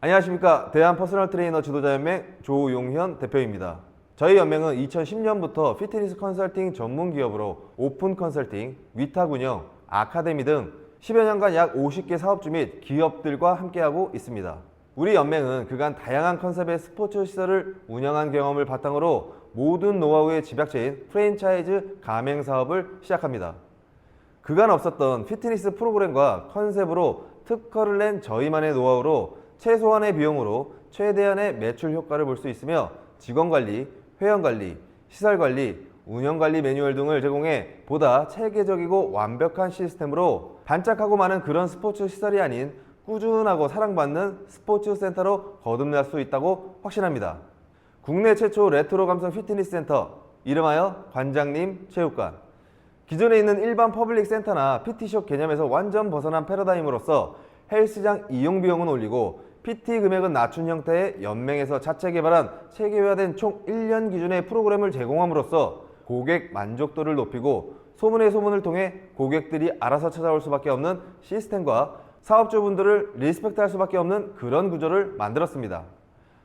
안녕하십니까 대한 퍼스널 트레이너 지도자 연맹 조용현 대표입니다. 저희 연맹은 2010년부터 피트니스 컨설팅 전문 기업으로 오픈 컨설팅, 위탁 운영, 아카데미 등 10여 년간 약 50개 사업주 및 기업들과 함께하고 있습니다. 우리 연맹은 그간 다양한 컨셉의 스포츠 시설을 운영한 경험을 바탕으로 모든 노하우의 집약체인 프랜차이즈 가맹 사업을 시작합니다. 그간 없었던 피트니스 프로그램과 컨셉으로 특허를 낸 저희만의 노하우로 최소한의 비용으로 최대한의 매출 효과를 볼 수 있으며 직원 관리, 회원 관리, 시설 관리, 운영 관리 매뉴얼 등을 제공해 보다 체계적이고 완벽한 시스템으로 반짝하고 많은 그런 스포츠 시설이 아닌 꾸준하고 사랑받는 스포츠 센터로 거듭날 수 있다고 확신합니다. 국내 최초 레트로 감성 피트니스 센터 이름하여 관장님 체육관 기존에 있는 일반 퍼블릭 센터나 PT숍 개념에서 완전 벗어난 패러다임으로서 헬스장 이용 비용은 올리고 PT 금액은 낮춘 형태의 연맹에서 자체 개발한 체계화된 총 1년 기준의 프로그램을 제공함으로써 고객 만족도를 높이고 소문의 소문을 통해 고객들이 알아서 찾아올 수밖에 없는 시스템과 사업주분들을 리스펙트할 수밖에 없는 그런 구조를 만들었습니다.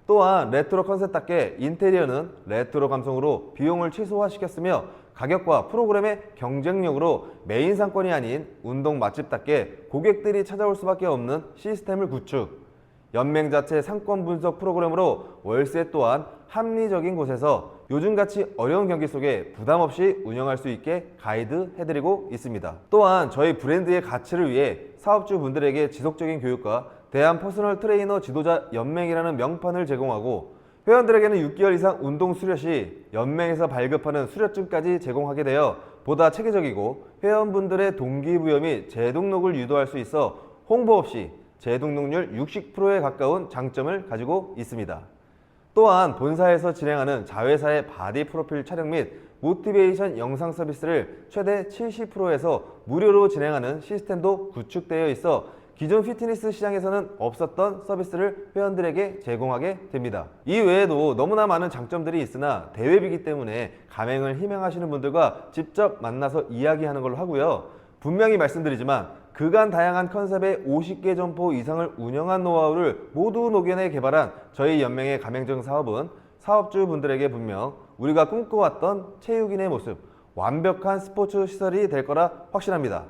또한 레트로 컨셉답게 인테리어는 레트로 감성으로 비용을 최소화시켰으며 가격과 프로그램의 경쟁력으로 메인 상권이 아닌 운동 맛집답게 고객들이 찾아올 수밖에 없는 시스템을 구축. 연맹 자체 상권 분석 프로그램으로 월세 또한 합리적인 곳에서 요즘같이 어려운 경기 속에 부담 없이 운영할 수 있게 가이드 해드리고 있습니다. 또한 저희 브랜드의 가치를 위해 사업주 분들에게 지속적인 교육과 대한 퍼스널 트레이너 지도자 연맹이라는 명판을 제공하고 회원들에게는 6개월 이상 운동 수료 시 연맹에서 발급하는 수료증까지 제공하게 되어 보다 체계적이고 회원분들의 동기부여 및 재등록을 유도할 수 있어 홍보 없이 재등록률 60%에 가까운 장점을 가지고 있습니다. 또한 본사에서 진행하는 자회사의 바디 프로필 촬영 및 모티베이션 영상 서비스를 최대 70%에서 무료로 진행하는 시스템도 구축되어 있어 기존 피트니스 시장에서는 없었던 서비스를 회원들에게 제공하게 됩니다. 이 외에도 너무나 많은 장점들이 있으나 대회비기 때문에 가맹을 희망하시는 분들과 직접 만나서 이야기하는 걸로 하고요. 분명히 말씀드리지만 그간 다양한 컨셉의 50개 점포 이상을 운영한 노하우를 모두 녹여내 개발한 저희 연맹의 가맹점 사업은 사업주 분들에게 분명 우리가 꿈꿔왔던 체육인의 모습, 완벽한 스포츠 시설이 될 거라 확신합니다.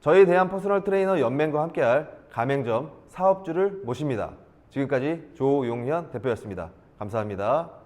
저희 대한 퍼스널 트레이너 연맹과 함께할 가맹점 사업주를 모십니다. 지금까지 조용현 대표였습니다. 감사합니다.